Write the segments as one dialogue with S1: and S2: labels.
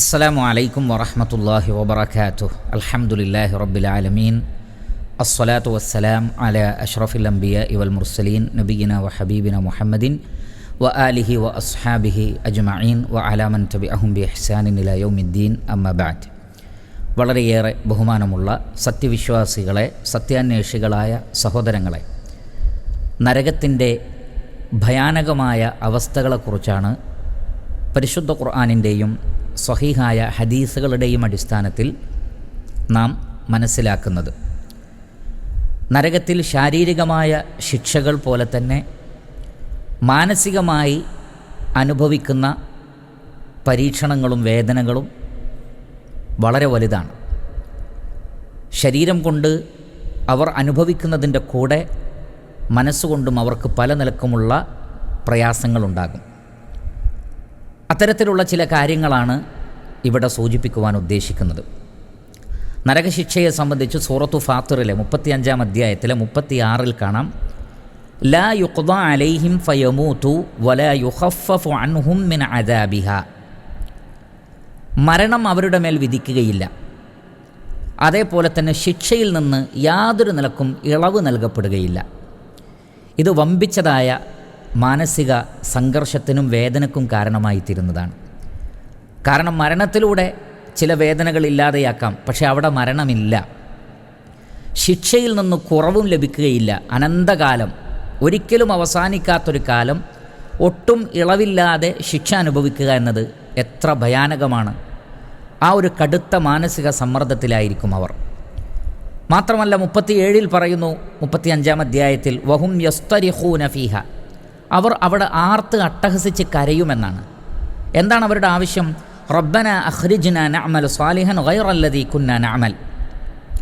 S1: السلام عليكم ورحمة الله وبركاته الحمد لله رب العالمين الصلاة والسلام على أشرف الأنبياء والمرسلين نبينا وحبيبنا محمد وآله وأصحابه أجمعين وعلى من تبعهم بإحسان إلى يوم الدين أما بعد വളരെയേറെ ബഹുമാനമുള്ള സത്യവിശ്വാസികളെ സത്യാന്വേഷികളായ സഹോദരങ്ങളെ നരകത്തിൻ്റെ ഭയാനകമായ അവസ്ഥകളെക്കുറിച്ചാണ് പരിശുദ്ധ ഖുർആാനിൻ്റെയും സ്വഹീഹായ ഹദീസുകളുടെയും അടിസ്ഥാനത്തിൽ നാം മനസ്സിലാക്കുന്നത്. നരകത്തിൽ ശാരീരികമായ ശിക്ഷകൾ പോലെ തന്നെ മാനസികമായി അനുഭവിക്കുന്ന പരീക്ഷണങ്ങളും വേദനകളും വളരെ വലുതാണ്. ശരീരം കൊണ്ട് അവർ അനുഭവിക്കുന്നതിന്റെ കൂടെ മനസ്സുകൊണ്ടും അവർക്ക് പല നിലക്കുമുള്ള പ്രയാസങ്ങളുണ്ടാകും. അത്തരത്തിലുള്ള ചില കാര്യങ്ങളാണ് ഇവിടെ സൂചിപ്പിക്കുവാൻ ഉദ്ദേശിക്കുന്നത്. നരകശിക്ഷയെ സംബന്ധിച്ച് സൂറത്തു ഫാത്തിറിലെ മുപ്പത്തിയഞ്ചാം അധ്യായത്തിലെ മുപ്പത്തിയാറിൽ കാണാം. ലാ യുഖ്ദ അലൈഹിം ഫയമൂതു വല യുഖഫഫു അൻഹും മിൻ അദാബിഹ. മരണം അവരുടെ മേൽ വിധിക്കുകയില്ല. അതേപോലെ തന്നെ ശിക്ഷയിൽ നിന്ന് യാതൊരു നിലക്കും ഇളവ് നൽകപ്പെടുകയില്ല. ഇത് വമ്പിച്ചതായ മാനസിക സംഘർഷത്തിനും വേദനക്കും കാരണമായി തീരുന്നതാണ് കാരണം മരണത്തിലൂടെ ചില വേദനകൾ ഇല്ലാതെയാക്കാം പക്ഷേ അവിടെ മരണമില്ല. ശിക്ഷയിൽ നിന്ന് കുറവും ലഭിക്കുകയില്ല. അനന്തകാലം ഒരിക്കലും അവസാനിക്കാത്തൊരു കാലം ഒട്ടും ഇളവില്ലാതെ ശിക്ഷ അനുഭവിക്കുക എന്നത് എത്ര ഭയാനകമാണ്. ആ ഒരു കടുത്ത മാനസിക സമ്മർദ്ദത്തിലായിരിക്കും അവർ. മാത്രമല്ല മുപ്പത്തിയേഴിൽ പറയുന്നു മുപ്പത്തിയഞ്ചാം അധ്യായത്തിൽ വഹും യസ്തരിഹൂന ഫീഹ അവർ അവിടെ ആർത്ത് അട്ടഹസിച്ച് കരയുമെന്നാണ്. എന്താണ് അവരുടെ ആവശ്യം? റബ്ബന അഹ്രിജ്ന നഅമൽ സ്വാലിഹൻ ഗൈറല്ലദീ കുന്ന നഅമൽ.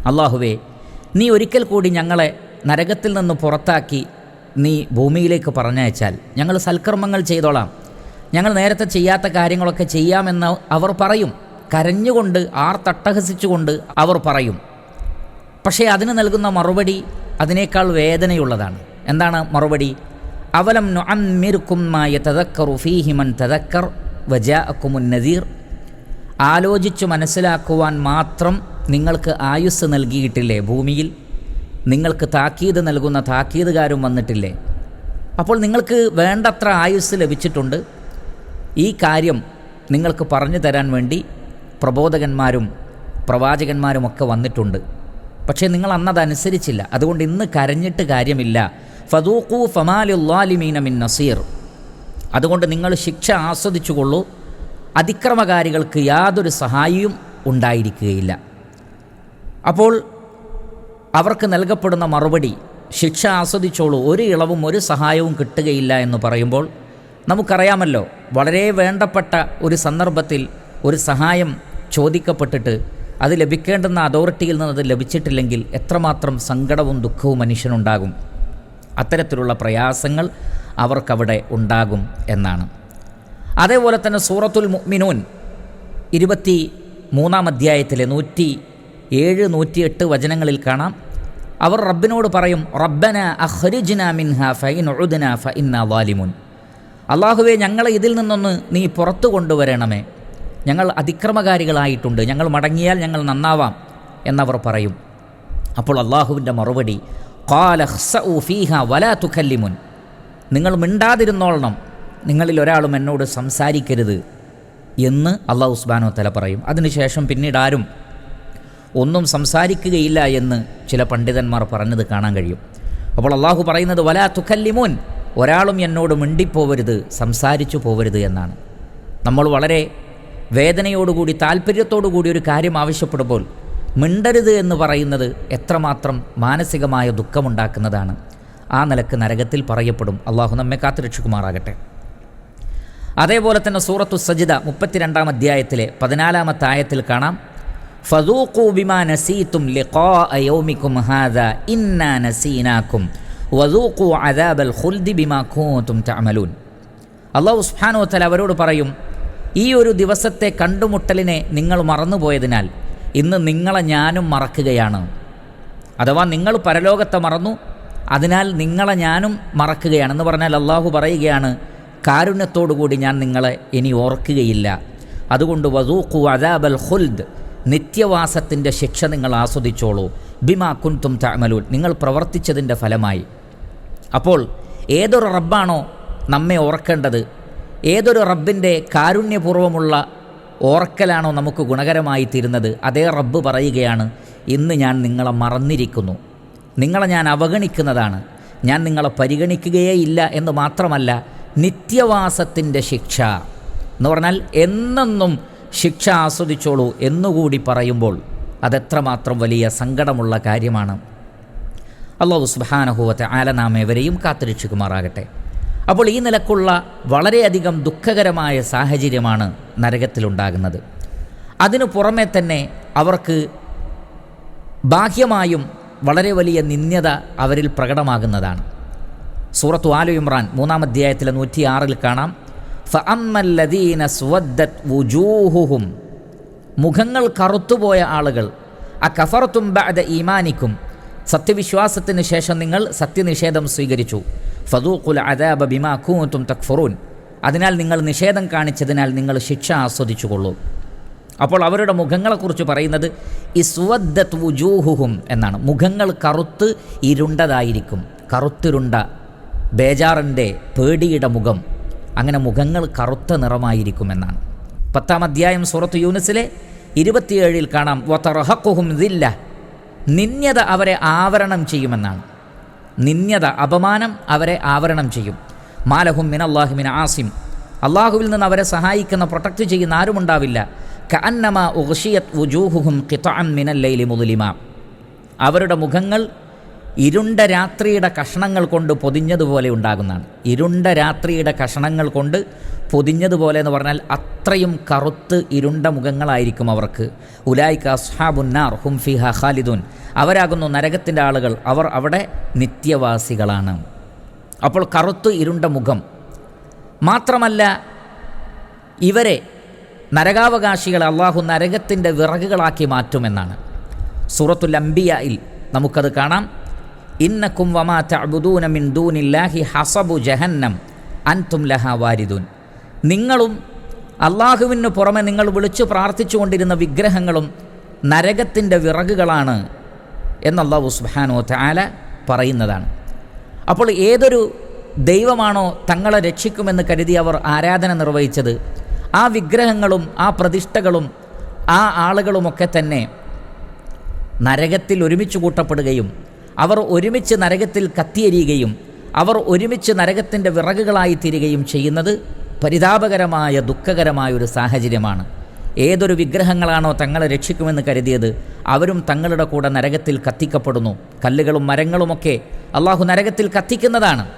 S1: അള്ളാഹുവേ നീ ഒരിക്കൽ കൂടി ഞങ്ങളെ നരകത്തിൽ നിന്ന് പുറത്താക്കി നീ ഭൂമിയിലേക്ക് പറഞ്ഞയച്ചാൽ ഞങ്ങൾ സൽക്കർമ്മങ്ങൾ ചെയ്തോളാം. ഞങ്ങൾ നേരത്തെ ചെയ്യാത്ത കാര്യങ്ങളൊക്കെ ചെയ്യാമെന്ന് അവർ പറയും. കരഞ്ഞുകൊണ്ട് ആർത്തട്ടഹസിച്ചുകൊണ്ട് അവർ പറയും. പക്ഷേ അതിന് നൽകുന്ന മറുപടി അതിനേക്കാൾ വേദനയുള്ളതാണ്. എന്താണ് മറുപടി? അവലം നുഅമ്മിർക്കുമായ തതക്കറു ഫീഹിമൻ തദക്കർ വജാഅക്കുമുൻ നദീർ. ആലോചിച്ചു മനസ്സിലാക്കുവാൻ മാത്രം നിങ്ങൾക്ക് ആയുസ് നൽകിയിട്ടില്ലേ ഭൂമിയിൽ? നിങ്ങൾക്ക് താക്കീത് നൽകുന്ന താക്കീതുകാരും വന്നിട്ടില്ലേ? അപ്പോൾ നിങ്ങൾക്ക് വേണ്ടത്ര ആയുസ് ലഭിച്ചിട്ടുണ്ട്. ഈ കാര്യം നിങ്ങൾക്ക് പറഞ്ഞു തരാൻ വേണ്ടി പ്രബോധകന്മാരും പ്രവാചകന്മാരുമൊക്കെ വന്നിട്ടുണ്ട്. പക്ഷേ നിങ്ങൾ അന്നതനുസരിച്ചില്ല അതുകൊണ്ട് ഇന്ന് കരഞ്ഞിട്ട് കാര്യമില്ല. ഫദൂഖു ഫമാലിമീന മിൻ നസീർ. അതുകൊണ്ട് നിങ്ങൾ ശിക്ഷ ആസ്വദിച്ചുകൊള്ളൂ. അതിക്രമകാരികൾക്ക് യാതൊരു സഹായിയും ഉണ്ടായിരിക്കുകയില്ല. അപ്പോൾ അവർക്ക് നൽകപ്പെടുന്ന മറുപടി ശിക്ഷ ആസ്വദിച്ചോളൂ ഒരു ഇളവും ഒരു സഹായവും കിട്ടുകയില്ല എന്ന് പറയുമ്പോൾ നമുക്കറിയാമല്ലോ വളരെ വേണ്ടപ്പെട്ട ഒരു സന്ദർഭത്തിൽ ഒരു സഹായം ചോദിക്കപ്പെട്ടിട്ട് അത് ലഭിക്കേണ്ടുന്ന അതോറിറ്റിയിൽ നിന്ന് അത് ലഭിച്ചിട്ടില്ലെങ്കിൽ എത്രമാത്രം സങ്കടവും ദുഃഖവും മനുഷ്യനുണ്ടാകും. അത്തരത്തിലുള്ള പ്രയാസങ്ങൾ അവർക്കവിടെ ഉണ്ടാകും എന്നാണ്. അതേപോലെ തന്നെ സൂറത്തുൽ മുഅ്മിനൂൻ ഇരുപത്തി മൂന്നാം അധ്യായത്തിലെ നൂറ്റി ഏഴ് നൂറ്റിയെട്ട് വചനങ്ങളിൽ കാണാം. അവർ റബ്ബിനോട് പറയും റബ്ബന അഹ്രിജ്ന മിൻഹ ഫൈൻ ഉദന ഫ ഇന്ന വാലിമുൻ. അള്ളാഹുവെ ഞങ്ങളെ ഇതിൽ നിന്നൊന്ന് നീ പുറത്തു കൊണ്ടുവരണമേ. ഞങ്ങൾ അതിക്രമകാരികളായിട്ടുണ്ട്. ഞങ്ങൾ മടങ്ങിയാൽ ഞങ്ങൾ നന്നാവാം എന്നവർ പറയും. അപ്പോൾ അള്ളാഹുവിന്റെ മറുപടി ഫീഹ വലാ നിങ്ങൾ മിണ്ടാതിരുന്നോളണം. നിങ്ങളിൽ ഒരാളും എന്നോട് സംസാരിക്കരുത് എന്ന് അള്ളാഹു ഉസ്ബാനോ തല പറയും. അതിനുശേഷം പിന്നീട് ആരും ഒന്നും സംസാരിക്കുകയില്ല എന്ന് ചില പണ്ഡിതന്മാർ പറഞ്ഞത് കാണാൻ കഴിയും. അപ്പോൾ അള്ളാഹു പറയുന്നത് വലാ തുഖല്ലിമുൻ. ഒരാളും എന്നോട് മിണ്ടിപ്പോവരുത് സംസാരിച്ചു പോവരുത് എന്നാണ്. നമ്മൾ വളരെ വേദനയോടുകൂടി താല്പര്യത്തോടുകൂടി ഒരു കാര്യം ആവശ്യപ്പെടുമ്പോൾ മിണ്ടരുത് എന്ന് പറയുന്നത് എത്രമാത്രം മാനസികമായ ദുഃഖമുണ്ടാക്കുന്നതാണ്. ആ നിലയ്ക്ക് നരകത്തിൽ പറയപ്പെടും. അള്ളാഹു നമ്മെ കാത്തുരക്ഷിക്കുമാറാകട്ടെ അതേപോലെ തന്നെ സൂറത്തു സജിദ മുപ്പത്തിരണ്ടാം അധ്യായത്തിലെ പതിനാലാമത്തെ ആയത്തിൽ കാണാം. ബിമാ നസീതും ലിഖാ യൗമികും ഇന്നാ നസീനാകും അദാബൽ ഖുൽദി ബിമാ തഅമലൂൻ. അവരോട് പറയും ഈ ഒരു ദിവസത്തെ കണ്ടുമുട്ടലിനെ നിങ്ങൾ മറന്നുപോയതിനാൽ ഇന്ന് നിങ്ങളെ ഞാനും മറക്കുകയാണ്. അഥവാ നിങ്ങൾ പരലോകത്തെ മറന്നു അതിനാൽ നിങ്ങളെ ഞാനും മറക്കുകയാണ് എന്ന് പറഞ്ഞാൽ അള്ളാഹു പറയുകയാണ് കാരുണ്യത്തോടുകൂടി ഞാൻ നിങ്ങളെ ഇനി ഓർക്കുകയില്ല. അതുകൊണ്ട് വസൂഖു അദാബൽ ഹുൽദ് നിത്യവാസത്തിന്റെ ശിക്ഷ നിങ്ങൾ ആസ്വദിച്ചോളൂ. ബിമാ കുൻതും തമലൂൽ നിങ്ങൾ പ്രവർത്തിച്ചതിന്റെ ഫലമായി. അപ്പോൾ ഏതൊരു റബ്ബാണോ നമ്മെ ഓർക്കേണ്ടത്? ഏതൊരു റബ്ബിന്റെ കാരുണ്യപൂർവമുള്ള ഓർക്കലാണോ നമുക്ക് ഗുണകരമായി തീരുന്നത്? അതേ റബ്ബ് പറയുകയാണ് ഇന്ന് ഞാൻ നിങ്ങളെ മറന്നിരിക്കുന്നു. നിങ്ങളെ ഞാൻ അവഗണിക്കുന്നതാണ്. ഞാൻ നിങ്ങളെ പരിഗണിക്കുകയേ ഇല്ല എന്ന് മാത്രമല്ല നിത്യവാസത്തിന്റെ ശിക്ഷ. എന്ന് പറഞ്ഞാൽ എന്നെന്നും ശിക്ഷ ആസ്വദിച്ചോളൂ എന്നുകൂടി പറയുമ്പോൾ അതെത്രമാത്രം വലിയ സങ്കടമുള്ള കാര്യമാണ്. അള്ളാഹു സുബാനഹുവത്തെ ആലനാമേവരെയും കാത്തുരക്ഷിക്കുമാറാകട്ടെ. അപ്പോൾ ഈ നിലക്കുള്ള വളരെയധികം ദുഃഖകരമായ സാഹചര്യമാണ് നരകത്തിലുണ്ടാകുന്നത്. അതിനു പുറമെ തന്നെ അവർക്ക് ബാഹ്യമായും വളരെ വലിയ നിന്ദ്യത അവരിൽ പ്രകടമാകുന്നതാണ്. സൂറത്തു ആലു ഇമ്രാൻ മൂന്നാം അധ്യായത്തിലെ നൂറ്റി ആറിൽ കാണാം. ഫഅമ്മല്ലദീന സുവദ്ദത് വുജൂഹുഹും. മുഖങ്ങൾ കറുത്തുപോയ ആളുകൾ അ കഫർത്തും ബഅദ ഈമാനിക്കും. സത്യവിശ്വാസത്തിന് ശേഷം നിങ്ങൾ സത്യനിഷേധം സ്വീകരിച്ചു. ഫദൂഖുൽ അദാബ ബിമാ കൂത്തും തക്ഫുറൂൻ. അതിനാൽ നിങ്ങൾ നിഷേധം കാണിച്ചതിനാൽ നിങ്ങൾ ശിക്ഷ ആസ്വദിച്ചു കൊള്ളൂ അപ്പോൾ അവരുടെ മുഖങ്ങളെക്കുറിച്ച് പറയുന്നത് ഇസ്വദ്ദത് വുജൂഹുഹും എന്നാണ്. മുഖങ്ങൾ കറുത്ത് ഇരുണ്ടതായിരിക്കും. കറുത്തിരുണ്ട ബേജാറിന്റെ പേടിയുടെ മുഖം. അങ്ങനെ മുഖങ്ങൾ കറുത്ത നിറമായിരിക്കും എന്നാണ്. പത്താം അധ്യായം സൂറത്ത് യൂനിസിലെ ഇരുപത്തിയേഴിൽ കാണാം. വത്തറഹക്കുഹും ദില്ല. നിന്യത അവരെ ആവരണം ചെയ്യുമെന്നാണ്. നിന്യത അപമാനം അവരെ ആവരണം ചെയ്യും. മാലഹും മിൻ അള്ളാഹുമിൻ ആസിം. അള്ളാഹുവിൽ നിന്ന് അവരെ സഹായിക്കുന്ന പ്രൊട്ടക്റ്റ് ചെയ്യുന്ന ആരുമുണ്ടാവില്ല കഅന്നമ ഉഗ്ഷിയത് വുജൂഹുഹും ഖിത്അൻ മിനൽ ലൈലി മുദ്ലിമ. അവരുടെ മുഖങ്ങൾ ഇരുണ്ട രാത്രിയുടെ കഷണങ്ങൾ കൊണ്ട് പൊതിഞ്ഞതുപോലെ ഉണ്ടാകുന്നതാണ്. ഇരുണ്ട രാത്രിയുടെ കഷണങ്ങൾ കൊണ്ട് പൊതിഞ്ഞതുപോലെ എന്ന് പറഞ്ഞാൽ അത്രയും കറുത്ത് ഇരുണ്ട മുഖങ്ങളായിരിക്കും അവർക്ക്. ഉലായിക്ക അസ്ഹാബുന്നാർ ഹും ഫിഹ ഖാലിദുൻ. അവരാകുന്നു നരകത്തിന്റെ ആളുകൾ. അവർ അവിടെ നിത്യവാസികളാണ്. അപ്പോൾ കറുത്ത് ഇരുണ്ട മുഖം. മാത്രമല്ല ഇവരെ നരകാവകാശികളെ അള്ളാഹു നരകത്തിന്റെ വിറകുകളാക്കി മാറ്റുമെന്നാണ്. സൂറത്തുൽ അംബിയയിൽ നമുക്കത് കാണാം. ഇന്നക്കും വമാ തഅബുദൂന മിൻ ദൂനില്ലാഹി ഹസബു ജഹന്നം അൻതും ലഹ വാരിദൂൻ. നിങ്ങളും അള്ളാഹുവിന് പുറമെ നിങ്ങൾ വിളിച്ചു പ്രാർത്ഥിച്ചുകൊണ്ടിരുന്ന വിഗ്രഹങ്ങളും നരകത്തിന്റെ വിറകുകളാണ് എന്നല്ലാഹു സുഹാനോ താല പറയുന്നതാണ്. അപ്പോൾ ഏതൊരു ദൈവമാണോ തങ്ങളെ രക്ഷിക്കുമെന്ന് കരുതി അവർ ആരാധന നിർവഹിച്ചത്? ആ വിഗ്രഹങ്ങളും ആ പ്രതിഷ്ഠകളും ആ ആളുകളുമൊക്കെ തന്നെ നരകത്തിൽ ഒരുമിച്ച് കൂട്ടപ്പെടുകയും അവർ ഒരുമിച്ച് നരകത്തിൽ കത്തിയെരിയുകയും അവർ ഒരുമിച്ച് നരകത്തിന്റെ വിറകുകളായി തീരുകയും ചെയ്യുന്നത് പരിതാപകരമായ ദുഃഖകരമായ ഒരു സാഹചര്യമാണ്. ഏതൊരു വിഗ്രഹങ്ങളാണോ തങ്ങളെ രക്ഷിക്കുമെന്ന് കരുതിയത് അവരും തങ്ങളുടെ കൂടെ നരകത്തിൽ കത്തിക്കപ്പെടുന്നു. കല്ലുകളും മരങ്ങളുമൊക്കെ അള്ളാഹു നരകത്തിൽ കത്തിക്കുന്നതാണ്.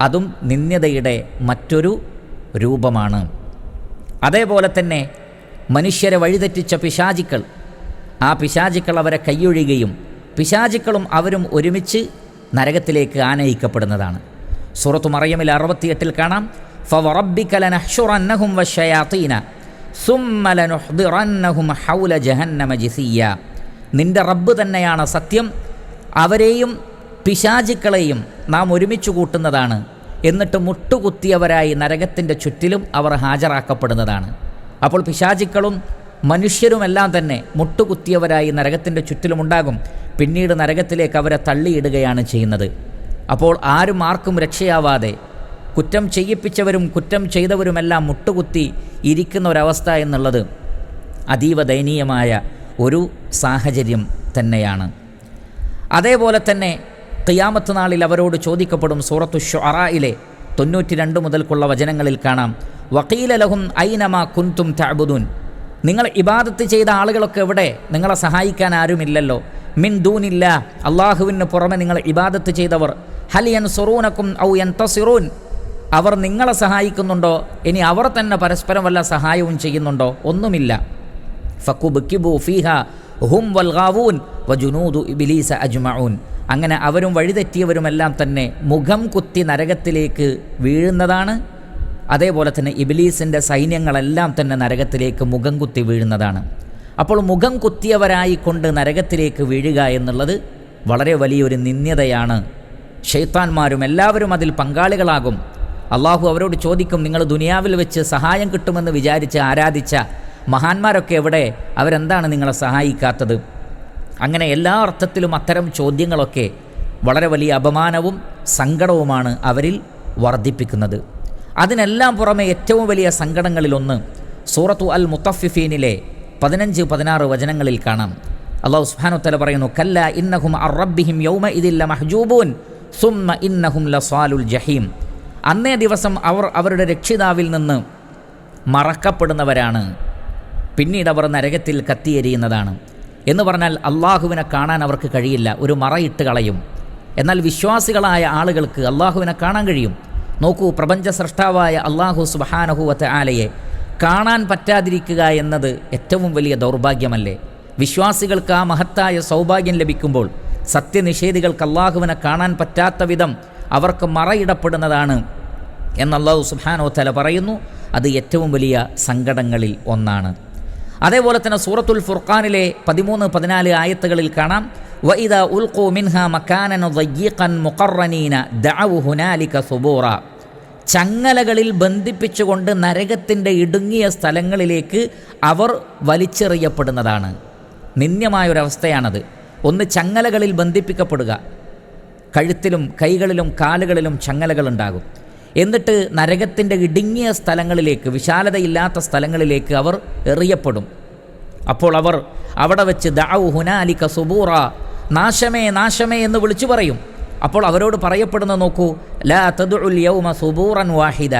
S1: അതും നിന്ദ്യതയുടെ മറ്റൊരു രൂപമാണ്. അതേപോലെ തന്നെ മനുഷ്യരെ വഴിതെറ്റിച്ച പിശാചിക്കൾ ആ പിശാചിക്കൾ അവരെ കൈയൊഴിയുകയും പിശാചിക്കളും അവരും ഒരുമിച്ച് നരകത്തിലേക്ക് ആനയിക്കപ്പെടുന്നതാണ്. സൂറത്തു മറിയമിൽ അറുപത്തിയെട്ടിൽ കാണാം ഫവറബിക്കലനഹ്ഷുറന്നഹും വശയാത്തീന സുമ്മലനുഹ്ദിറന്നഹും ഹൗല ജഹന്നമ ജിസിയ നിന്റെ റബ്ബ് തന്നെയാണ് സത്യം അവരെയും പിശാചുക്കളെയും നാം ഒരുമിച്ച് കൂട്ടുന്നതാണ്. എന്നിട്ട് മുട്ടുകുത്തിയവരായി നരകത്തിന്റെ ചുറ്റിലും അവർ ഹാജരാക്കപ്പെടുന്നതാണ്. അപ്പോൾ പിശാചുക്കളും മനുഷ്യരുമെല്ലാം തന്നെ മുട്ടുകുത്തിയവരായി നരകത്തിന്റെ ചുറ്റിലുമുണ്ടാകും പിന്നീട് നരകത്തിലേക്ക് അവരെ തള്ളിയിടുകയാണ് ചെയ്യുന്നത്. അപ്പോൾ ആരും ആർക്കും രക്ഷയാവാതെ കുറ്റം ചെയ്യിപ്പിച്ചവരും കുറ്റം ചെയ്തവരുമെല്ലാം മുട്ടുകുത്തി ഇരിക്കുന്ന ഒരവസ്ഥ എന്നുള്ളത് അതീവ ദയനീയമായ ഒരു സാഹചര്യം തന്നെയാണ്. അതേപോലെ തന്നെ ഖിയാമത്ത് നാളിൽ അവരോട് ചോദിക്കപ്പെടും സൂറത്തു ഷൊറായിലെ തൊണ്ണൂറ്റി രണ്ട് മുതൽക്കുള്ള വചനങ്ങളിൽ കാണാം. വക്കീല ലഹും ഐനമ കുന്തും താബുദുൻ നിങ്ങൾ ഇബാദത്ത് ചെയ്ത ആളുകളൊക്കെ എവിടെ? നിങ്ങളെ സഹായിക്കാൻ ആരുമില്ലല്ലോ. മിൻ ദൂനില്ല അള്ളാഹുവിന് പുറമെ നിങ്ങൾ ഇബാദത്ത് ചെയ്തവർ. ഹലിയൻ സൊറൂനക്കും ഔ എൻ തസിറൂൻ അവർ നിങ്ങളെ സഹായിക്കുന്നുണ്ടോ? ഇനി അവർ തന്നെ പരസ്പരം വല്ല സഹായവും ചെയ്യുന്നുണ്ടോ? ഒന്നുമില്ല. ഫക്കുബിബു ഫീഹ ഹും വൽഗാവൂൻ വജുനൂദു ഇബിലീസ അജ്മഊൻ. അങ്ങനെ അവരും വഴിതെറ്റിയവരുമെല്ലാം തന്നെ മുഖം കുത്തി നരകത്തിലേക്ക് വീഴുന്നതാണ്. അതേപോലെ തന്നെ ഇബിലീസിന്റെ സൈന്യങ്ങളെല്ലാം തന്നെ നരകത്തിലേക്ക് മുഖം കുത്തി വീഴുന്നതാണ്. അപ്പോൾ മുഖം കുത്തിയവരായിക്കൊണ്ട് നരകത്തിലേക്ക് വീഴുക എന്നുള്ളത് വളരെ വലിയൊരു നിന്ദ്യതയാണ്. ഷെയ്ത്താന്മാരും എല്ലാവരും അതിൽ പങ്കാളികളാകും. അള്ളാഹു അവരോട് ചോദിക്കും നിങ്ങൾ ദുനിയാവിൽ വെച്ച് സഹായം കിട്ടുമെന്ന് വിചാരിച്ച് ആരാധിച്ച മഹാന്മാരൊക്കെ എവിടെ? അവരെന്താണ് നിങ്ങളെ സഹായിക്കാത്തത്? അങ്ങനെ എല്ലാ അർത്ഥത്തിലും അത്തരം ചോദ്യങ്ങളൊക്കെ വളരെ വലിയ അപമാനവും സങ്കടവുമാണ് അവരിൽ വർദ്ധിപ്പിക്കുന്നത്. അതിനെല്ലാം പുറമെ ഏറ്റവും വലിയ സങ്കടങ്ങളിലൊന്ന് സൂറത്തു അൽ മുത്തഫിഫീനിലെ പതിനഞ്ച് പതിനാറ് വചനങ്ങളിൽ കാണാം. അള്ളാഹു സുബ്ഹാനഹു തല പറയുന്നു കല്ല ഇന്നഹും അറബിഹിം യൗമ ഇതില്ല മഹ്ജൂബൂൻ സുമ്മ ഇന്നഹും ലസ്വാലുൽ ജഹീം. അന്നേ ദിവസം അവർ അവരുടെ രക്ഷിതാവിൽ നിന്ന് മറക്കപ്പെടുന്നവരാണ്. പിന്നീട് അവർ നരകത്തിൽ കത്തിയെരിയുന്നതാണ്. എന്ന് പറഞ്ഞാൽ അള്ളാഹുവിനെ കാണാൻ അവർക്ക് കഴിയില്ല. ഒരു മറയിട്ട് കളയും. എന്നാൽ വിശ്വാസികളായ ആളുകൾക്ക് അള്ളാഹുവിനെ കാണാൻ കഴിയും. നോക്കൂ പ്രപഞ്ച സൃഷ്ടാവായ അള്ളാഹു സുബഹാനഹുവത്തെ ആലയെ കാണാൻ പറ്റാതിരിക്കുക എന്നത് ഏറ്റവും വലിയ ദൗർഭാഗ്യമല്ലേ? വിശ്വാസികൾക്ക് ആ മഹത്തായ സൗഭാഗ്യം ലഭിക്കുമ്പോൾ സത്യനിഷേധികൾക്ക് അള്ളാഹുവിനെ കാണാൻ പറ്റാത്ത വിധം അവർക്ക് മറയിടപ്പെടുന്നതാണ് എന്ന് അള്ളാഹു സുബാനോ തല പറയുന്നു. അത് ഏറ്റവും വലിയ സങ്കടങ്ങളിൽ ഒന്നാണ്. അതേപോലെ തന്നെ സൂറത്തുൽ ഫുർഖാനിലെ പതിമൂന്ന് പതിനാല് ആയത്തുകളിൽ കാണാം. വൈദ ഉൽഖു മിൻഹ മക്കാനൻ മുഖറനീന ദഅവു ഹുനാലിക സുബൂറ. ചങ്ങലകളിൽ ബന്ധിപ്പിച്ചുകൊണ്ട് നരകത്തിന്റെ ഇടുങ്ങിയ സ്ഥലങ്ങളിലേക്ക് അവർ വലിച്ചെറിയപ്പെടുന്നതാണ്. നിന്ദ്യമായൊരവസ്ഥയാണത്. ഒന്ന് ചങ്ങലകളിൽ ബന്ധിപ്പിക്കപ്പെടുക. കഴുത്തിലും കൈകളിലും കാലുകളിലും ചങ്ങലകളുണ്ടാകും. എന്നിട്ട് നരകത്തിന്റെ ഇടുങ്ങിയ സ്ഥലങ്ങളിലേക്ക് വിശാലതയില്ലാത്ത സ്ഥലങ്ങളിലേക്ക് അവർ എറിയപ്പെടും. അപ്പോൾ അവർ അവിടെ വെച്ച് ദാവു ഹുനാലിക സുബൂറ നാശമേ നാശമേ എന്ന് വിളിച്ചു പറയും. അപ്പോൾ അവരോട് പറയപ്പെടുന്ന നോക്കൂ ലാ തദുൽ യൗമ സുബൂറൻ വാഹിദ.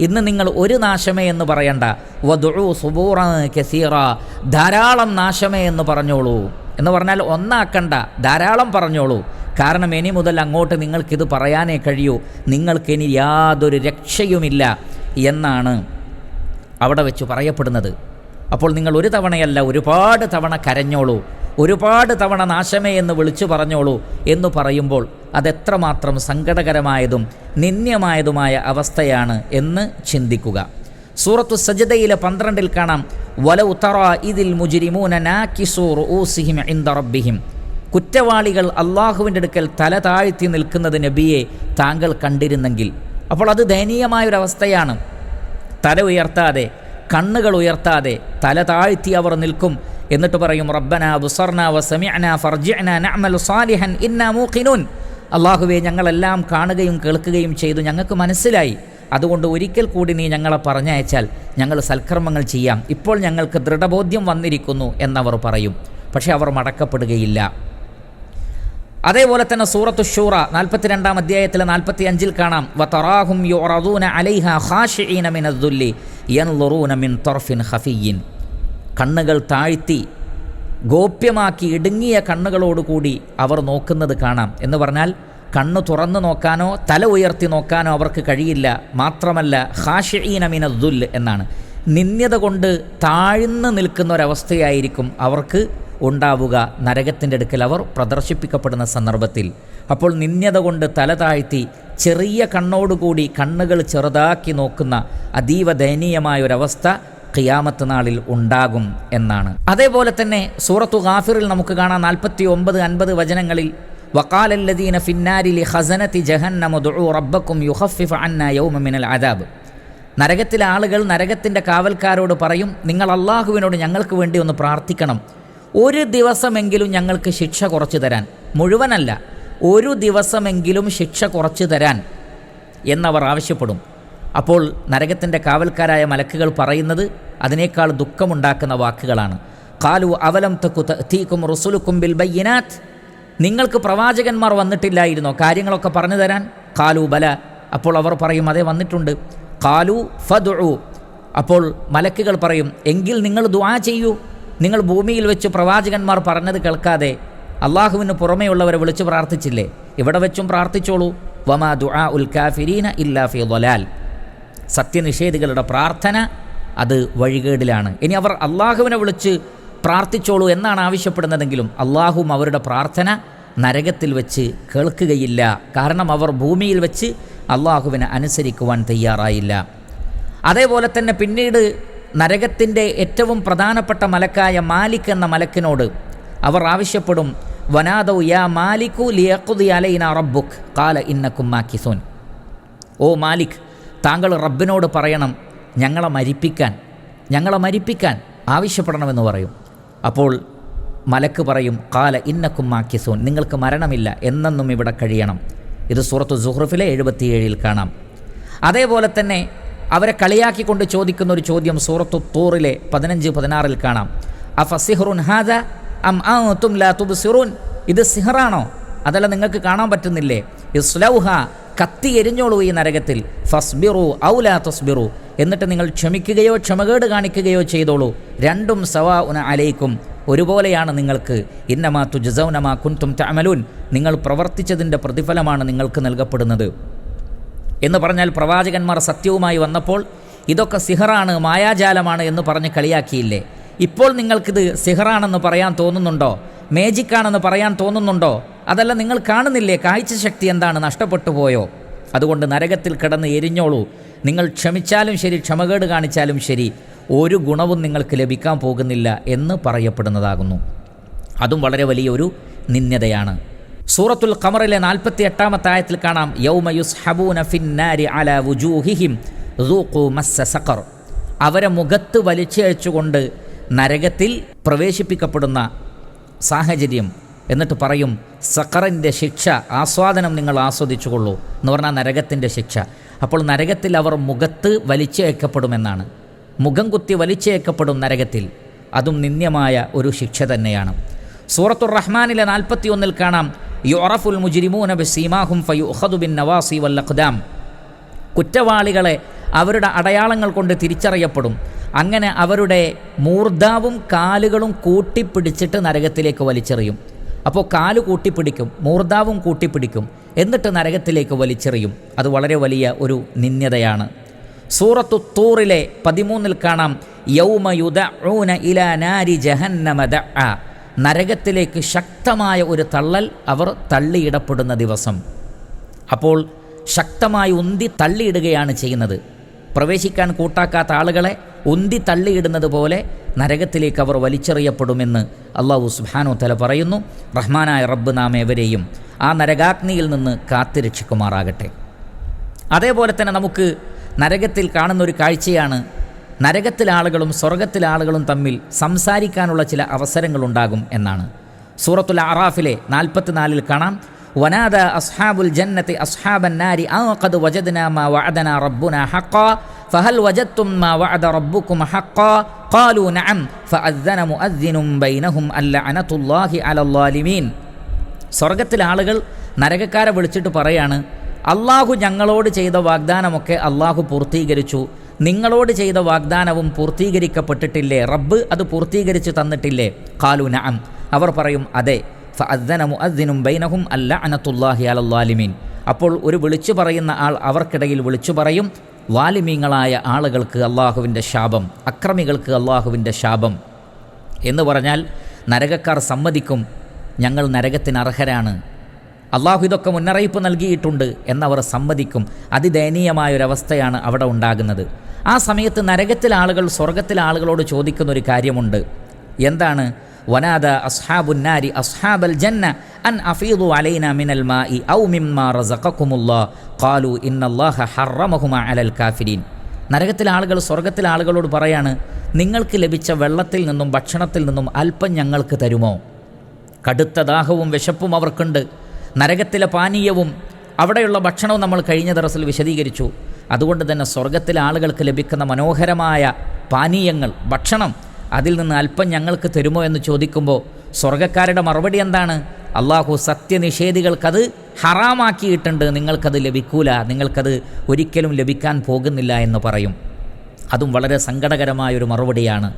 S1: ഇന്ന് നിങ്ങൾ ഒരു നാശമേ എന്ന് പറയണ്ട. വധുഴു സുബൂറ കസീറ. ധാരാളം നാശമേ എന്ന് പറഞ്ഞോളൂ. എന്ന് പറഞ്ഞാൽ ഒന്നാക്കണ്ട ധാരാളം പറഞ്ഞോളൂ. കാരണം ഇനി മുതൽ അങ്ങോട്ട് നിങ്ങൾക്കിത് പറയാനേ കഴിയൂ. നിങ്ങൾക്കിനി യാതൊരു രക്ഷയുമില്ല എന്നാണ് അവിടെ വെച്ച് പറയപ്പെടുന്നത്. അപ്പോൾ നിങ്ങൾ ഒരു തവണയല്ല ഒരുപാട് തവണ കരഞ്ഞോളൂ. ഒരുപാട് തവണ നാശമേ എന്ന് വിളിച്ചു പറഞ്ഞോളൂ എന്ന് പറയുമ്പോൾ അതെത്രമാത്രം സങ്കടകരമായതും നിന്ദ്യമായതുമായ അവസ്ഥയാണ് എന്ന് ചിന്തിക്കുക. സൂറത്തു സജദയിലെ പന്ത്രണ്ടിൽ കാണാം വല ഉത്തറ ഇതിൽ മുജിരിമൂന നാക്കിസൂർ ഊസിഹിം ഇന്ദ റബ്ബിഹിം. കുറ്റവാളികൾ അള്ളാഹുവിന്റെ അടുക്കൽ തല താഴ്ത്തി നിൽക്കുന്നത് നബിയെ താങ്കൾ കണ്ടിരുന്നെങ്കിൽ. അപ്പോൾ അത് ദയനീയമായൊരവസ്ഥയാണ്. തല ഉയർത്താതെ കണ്ണുകൾ ഉയർത്താതെ തല താഴ്ത്തി അവർ നിൽക്കും. എന്നിട്ട് പറയും റബ്ബന ബുസർന വസമിഅന ഫർജിഅന നഅമൽ സാലിഹൻ ഇന്നാ മൂഖിനൂൻ. അള്ളാഹുവെ ഞങ്ങളെല്ലാം കാണുകയും കേൾക്കുകയും ചെയ്തു. ഞങ്ങൾക്ക് മനസ്സിലായി. അതുകൊണ്ട് ഒരിക്കൽ കൂടി നീ ഞങ്ങളെ പറഞ്ഞയച്ചാൽ ഞങ്ങൾ സൽക്കർമ്മങ്ങൾ ചെയ്യാം. ഇപ്പോൾ ഞങ്ങൾക്ക് ദൃഢബോധ്യം വന്നിരിക്കുന്നു എന്നവർ പറയും. പക്ഷേ അവർ മടക്കപ്പെടുകയില്ല. അതേപോലെ തന്നെ സൂറത്തു ഷൂറ നാൽപ്പത്തിരണ്ടാം അധ്യായത്തിലെ നാൽപ്പത്തി അഞ്ചിൽ കാണാം വതറാഹും യുറദൂന അലൈഹ ഖാഷിഈന മിനദ്ദുല്ലി യൻളുറൂന മിൻ തൊർഫിൻ ഖഫിയിൻ കണ്ണുകൾ താഴ്ത്തി ഗോപ്യമാക്കി ഇടുങ്ങിയ കണ്ണുകളോടുകൂടി അവർ നോക്കുന്നത് കാണാം. എന്ന് പറഞ്ഞാൽ കണ്ണ് തുറന്നു നോക്കാനോ തല ഉയർത്തി നോക്കാനോ അവർക്ക് കഴിയില്ല. മാത്രമല്ല ഹാഷീനമിന മിനദ്ദുൽ എന്നാണ്. നിന്ദ്യത കൊണ്ട് താഴ്ന്നു നിൽക്കുന്ന ഒരവസ്ഥയായിരിക്കും അവർക്ക് ഉണ്ടാവുക. നരകത്തിന്റെ അടുക്കൽ അവർ പ്രദർശിപ്പിക്കപ്പെടുന്ന സന്ദർഭത്തിൽ. അപ്പോൾ നിന്ദ്യത കൊണ്ട് തല താഴ്ത്തി ചെറിയ കണ്ണോടുകൂടി കണ്ണുകൾ ചെറുതാക്കി നോക്കുന്ന അതീവ ദയനീയമായ ഒരവസ്ഥ ഖിയാമത്ത് നാളിൽ ഉണ്ടാകും എന്നാണ്. അതേപോലെ തന്നെ സൂറത്തു ഗാഫിറിൽ നമുക്ക് കാണാം നാൽപ്പത്തി ഒമ്പത് അൻപത് വചനങ്ങളിൽ വക്കാലല്ലദീന ഫിന്നാരിലി ഹസനത്തി ജഹന്നമുദു യുഹഫിഫ അന്ന യൗമ മിനൽ അദാബ്. നരകത്തിലെ ആളുകൾ നരകത്തിന്റെ കാവൽക്കാരോട് പറയും നിങ്ങൾ അള്ളാഹുവിനോട് ഞങ്ങൾക്ക് വേണ്ടി ഒന്ന് പ്രാർത്ഥിക്കണം. ഒരു ദിവസമെങ്കിലും ഞങ്ങൾക്ക് ശിക്ഷ കുറച്ചു തരാൻ. മുഴുവനല്ല ഒരു ദിവസമെങ്കിലും ശിക്ഷ കുറച്ചു തരാൻ എന്നവർ ആവശ്യപ്പെടും. അപ്പോൾ നരകത്തിന്റെ കാവൽക്കാരായ മലക്കുകൾ പറയുന്നത് അതിനേക്കാൾ ദുഃഖമുണ്ടാക്കുന്ന വാക്കുകളാണ്. കാലു അവലം തക്കു തീക്കും റുസുലുക്കും ബിൽ ബയ്യനാത്ത്. നിങ്ങൾക്ക് പ്രവാചകന്മാർ വന്നിട്ടില്ലായിരുന്നോ? കാര്യങ്ങളൊക്കെ പറഞ്ഞു തരാൻ. കാലു ബല. അപ്പോൾ അവർ പറയും അതേ വന്നിട്ടുണ്ട്. കാലു ഫദു അപ്പോൾ മലക്കുകൾ പറയും എങ്കിൽ നിങ്ങൾ ദുആ ചെയ്യൂ. നിങ്ങൾ ഭൂമിയിൽ വെച്ച് പ്രവാചകന്മാർ പറഞ്ഞത് കേൾക്കാതെ അള്ളാഹുവിന് പുറമേയുള്ളവരെ വിളിച്ചു പ്രാർത്ഥിച്ചില്ലേ? ഇവിടെ വെച്ചും പ്രാർത്ഥിച്ചോളൂ. വമാ ദുആ ഉൽ കാഫിരീന ഇല്ലാ ഫി ളലാൽ സത്യനിഷേധികളുടെ പ്രാർത്ഥന അത് വഴികേടിലാണ്. ഇനി അവർ അള്ളാഹുവിനെ വിളിച്ച് പ്രാർത്ഥിച്ചോളൂ എന്നാണ് ആവശ്യപ്പെടുന്നതെങ്കിലും അള്ളാഹും അവരുടെ പ്രാർത്ഥന നരകത്തിൽ വെച്ച് കേൾക്കുകയില്ല. കാരണം അവർ ഭൂമിയിൽ വെച്ച് അള്ളാഹുവിനെ അനുസരിക്കുവാൻ തയ്യാറായില്ല. അതേപോലെ തന്നെ പിന്നീട് നരകത്തിന്റെ ഏറ്റവും പ്രധാനപ്പെട്ട മലക്കായ മാലിക് എന്ന മലക്കിനോട് അവർ ആവശ്യപ്പെടും വനാദൗ യാ മാലിക്കു ലിയക്കുദി അലൈന റബ്ബുക് കാല ഇന്നക്കും മാക്കിസോൻ. ഓ മാലിക് താങ്കൾ റബ്ബിനോട് പറയണം ഞങ്ങളെ മരിപ്പിക്കാൻ ഞങ്ങളെ മരിപ്പിക്കാൻ ആവശ്യപ്പെടണമെന്ന് പറയും. അപ്പോൾ മലക്ക് പറയും കാല ഇന്നക്കും മാക്കിസൂൻ നിങ്ങൾക്ക് മരണമില്ല എന്നെന്നും ഇവിടെ കഴിയണം. ഇത് സൂറത്ത് സുഹ്റുഫിലെ എഴുപത്തിയേഴിൽ കാണാം. അതേപോലെ തന്നെ അവരെ കളിയാക്കിക്കൊണ്ട് ചോദിക്കുന്ന ഒരു ചോദ്യം സൂറത്തു തൂറിലെ പതിനഞ്ച് പതിനാറിൽ കാണാം. അഫ സിഹ്റുൻ ഹാദ അം തും ലാ തുബ് സിറുൻ ഇത് സിഹറാണോ? അതല്ല നിങ്ങൾക്ക് കാണാൻ പറ്റുന്നില്ലേ? ഇസ്ലൗഹ കത്തി എരിഞ്ഞോളൂ ഈ നരകത്തിൽ. ഫസ്ബിറു ഔലാ തസ്ബിറു. എന്നിട്ട് നിങ്ങൾ ക്ഷമിക്കുകയോ ക്ഷമകേട് കാണിക്കുകയോ ചെയ്തോളൂ. രണ്ടും സവാ ഉന അലയിക്കും ഒരുപോലെയാണ് നിങ്ങൾക്ക്. ഇന്നമാ തുജസൗനമാ കുന്തും തഅമലൂൻ. നിങ്ങൾ പ്രവർത്തിച്ചതിന്റെ പ്രതിഫലമാണ് നിങ്ങൾക്ക് നൽകപ്പെടുന്നത്. എന്ന് പറഞ്ഞാൽ പ്രവാചകന്മാർ സത്യവുമായി വന്നപ്പോൾ ഇതൊക്കെ സിഹറാണ് മായാജാലമാണ് എന്ന് പറഞ്ഞ് കളിയാക്കിയില്ലേ? ഇപ്പോൾ നിങ്ങൾക്കിത് സിഹറാണെന്ന് പറയാൻ തോന്നുന്നുണ്ടോ? മേജിക്കാണെന്ന് പറയാൻ തോന്നുന്നുണ്ടോ? അതല്ല നിങ്ങൾ കാണുന്നില്ലേ കാഴ്ചശക്തി എന്താണ്? നഷ്ടപ്പെട്ടു പോയോ? അതുകൊണ്ട് നരകത്തിൽ കിടന്ന് എരിഞ്ഞോളൂ. നിങ്ങൾ ക്ഷമിച്ചാലും ശരി ക്ഷമകേട് കാണിച്ചാലും ശരി ഒരു ഗുണവും നിങ്ങൾക്ക് ലഭിക്കാൻ പോകുന്നില്ല എന്ന് പറയപ്പെടുന്നതാകുന്നു. അതും വളരെ വലിയൊരു നിന്യതയാണ് സൂറത്തുൽ ഖമറിലെ നാൽപ്പത്തി എട്ടാമത്തെ ആയത്തിൽ കാണാം യൗമയുസ് യുസ്ഹബൂന ഫിന്നാരി അല വുജൂഹിഹിം റൂഖു മസ്സ സഖർ. അവരെ മുഖത്ത് വലിച്ചയച്ചുകൊണ്ട് നരകത്തിൽ പ്രവേശിപ്പിക്കപ്പെടുന്ന സാഹചര്യം എന്നിട്ട് പറയും സക്കറിന്റെ ശിക്ഷ ആസ്വാദനം നിങ്ങൾ ആസ്വദിച്ചുകൊള്ളൂ എന്ന് പറഞ്ഞാൽ നരകത്തിന്റെ ശിക്ഷ. അപ്പോൾ നരകത്തിൽ അവർ മുഖത്ത് വലിച്ചേക്കപ്പെടുമെന്നാണ് മുഖം കുത്തി വലിച്ചേക്കപ്പെടും നരകത്തിൽ. അതും നിന്ദ്യമായ ഒരു ശിക്ഷ തന്നെയാണ്. സൂറത്തുർ റഹ്മാനിലെ നാൽപ്പത്തിയൊന്നിൽ കാണാം യുറഫുൽ മുജിരിമൂന ബിസീമാഹും ഫയു ബിൻ നവാസി വല്ലഖ്ദാം. കുറ്റവാളികളെ അവരുടെ അടയാളങ്ങൾ കൊണ്ട് തിരിച്ചറിയപ്പെടും. അങ്ങനെ അവരുടെ മൂർധാവും കാലുകളും കൂട്ടിപ്പിടിച്ചിട്ട് നരകത്തിലേക്ക് വലിച്ചെറിയും. അപ്പോൾ കാൽ കൂട്ടിപ്പിടിക്കും മൂർദാവും കൂട്ടിപ്പിടിക്കും എന്നിട്ട് നരകത്തിലേക്ക് വലിച്ചെറിയും. അത് വളരെ വലിയ ഒരു നിന്യതയാണ് സൂറത്തു തൂറിലെ പതിമൂന്നിൽ കാണാം യൗമയുദ ഊന ഇല നാരി ജഹന്നമദ ആ. നരകത്തിലേക്ക് ശക്തമായ ഒരു തള്ളൽ അവർ തള്ളിയിടപ്പെടുന്ന ദിവസം. അപ്പോൾ ശക്തമായി ഉന്തി തള്ളിയിടുകയാണ് ചെയ്യുന്നത്. പ്രവേശിക്കാൻ കൂട്ടാക്കാത്ത ആളുകളെ ഉന്തി തള്ളിയിടുന്നത് പോലെ നരകത്തിലേക്ക് അവർ വലിച്ചെറിയപ്പെടുമെന്ന് അള്ളാഹു സുബാനോ തല പറയുന്നു. റഹ്മാനായ റബ്ബ് നാം എവരെയും ആ നരകാഗ്നിയിൽ നിന്ന് കാത്തിരക്ഷിക്കുമാറാകട്ടെ അതേപോലെ തന്നെ നമുക്ക് നരകത്തിൽ കാണുന്ന ഒരു കാഴ്ചയാണ് നരകത്തിലെ ആളുകളും സ്വർഗത്തിലെ ആളുകളും തമ്മിൽ സംസാരിക്കാനുള്ള ചില അവസരങ്ങളുണ്ടാകും എന്നാണ്. സൂറത്തുൽ അറാഫിലെ നാൽപ്പത്തിനാലിൽ കാണാം. വനാദ അസ്ഹാബുൽ ജന്നത്തെ അസ്ഹാബന്നാരി വജദ്ന മാ വഅദന റബ്ബുന ഹഖാ. ഫഹൽ വജത്തും റബ്ബുക്കും ഹഖാ ഖാലു നഅം ഫഅദ്ദന മുഅദ്ദിനും ബൈനഹും അല്ലഅനതുല്ലാഹി അലൽ ളാലിമീൻ. സ്വർഗത്തിലെ ആളുകൾ നരകക്കാരെ വിളിച്ചിട്ട് പറയാണ് അള്ളാഹു ഞങ്ങളോട് ചെയ്ത വാഗ്ദാനമൊക്കെ അള്ളാഹു പൂർത്തീകരിച്ചു. നിങ്ങളോട് ചെയ്ത വാഗ്ദാനവും പൂർത്തീകരിക്കപ്പെട്ടിട്ടില്ലേ? റബ്ബ് അത് പൂർത്തീകരിച്ചു തന്നിട്ടില്ലേ? കാലു നഅം. അവർ പറയും അതെ. ഫഅദ്ദന മുഅദ്ദിനും ബൈനഹും അല്ല അനത്തുല്ലാഹി അലല്ലാലിമീൻ അപ്പോൾ ഒരു വിളിച്ചു പറയുന്ന ആൾ അവർക്കിടയിൽ വിളിച്ചു പറയും വാലിമീങ്ങളായ ആളുകൾക്ക് അള്ളാഹുവിന്റെ ശാപം അക്രമികൾക്ക് അള്ളാഹുവിന്റെ ശാപം എന്ന് പറഞ്ഞാൽ നരകക്കാർ സമ്മതിക്കും ഞങ്ങൾ നരകത്തിന് അർഹരാണ്. അള്ളാഹു ഇതൊക്കെ മുന്നറിയിപ്പ് നൽകിയിട്ടുണ്ട് എന്നവർ സമ്മതിക്കും. അതിദയനീയമായൊരവസ്ഥയാണ് അവിടെ ഉണ്ടാകുന്നത്. ആ സമയത്ത് നരകത്തിലെ ആളുകൾ സ്വർഗത്തിലെ ആളുകളോട് ചോദിക്കുന്ന ഒരു കാര്യമുണ്ട്. എന്താണ്? വനാദ അസ്ഹാബുന്നാരി അസ്ഹാബൽ ജന്ന അൻ അഫീദു അലൈന മിനൽ മാഇ ഔ മിമ്മാ റസഖക്കുമുല്ലാ. ഖാലു ഇന്നല്ലാഹ ഹറമഹുമ അലൽ കാഫിരീൻ. നരകത്തിലെ ആളുകൾ സ്വർഗത്തിലെ ആളുകളോട് പറയാണ് നിങ്ങൾക്ക് ലഭിച്ച വെള്ളത്തിൽ നിന്നും ഭക്ഷണത്തിൽ നിന്നും അല്പം ഞങ്ങൾക്ക് തരുമോ? കടുത്ത ദാഹവും വിശപ്പും അവർക്കുണ്ട്. നരകത്തിലെ പാനീയവും അവിടെയുള്ള ഭക്ഷണവും നമ്മൾ കഴിഞ്ഞ ദിവസത്തിൽ വിശദീകരിച്ചു. അതുകൊണ്ട് തന്നെ സ്വർഗത്തിലെ ആളുകൾക്ക് ലഭിക്കുന്ന മനോഹരമായ പാനീയങ്ങൾ ഭക്ഷണം അതിൽ നിന്ന് അല്പം ഞങ്ങൾക്ക് തരുമോ എന്ന് ചോദിക്കുമ്പോൾ സ്വർഗക്കാരുടെ മറുപടി എന്താണ്? അള്ളാഹു സത്യനിഷേധികൾക്കത് ഹറാമാക്കിയിട്ടുണ്ട്. നിങ്ങൾക്കത് ലഭിക്കൂല. നിങ്ങൾക്കത് ഒരിക്കലും ലഭിക്കാൻ പോകുന്നില്ല എന്ന് പറയും. അതും വളരെ സങ്കടകരമായൊരു മറുപടിയാണ്.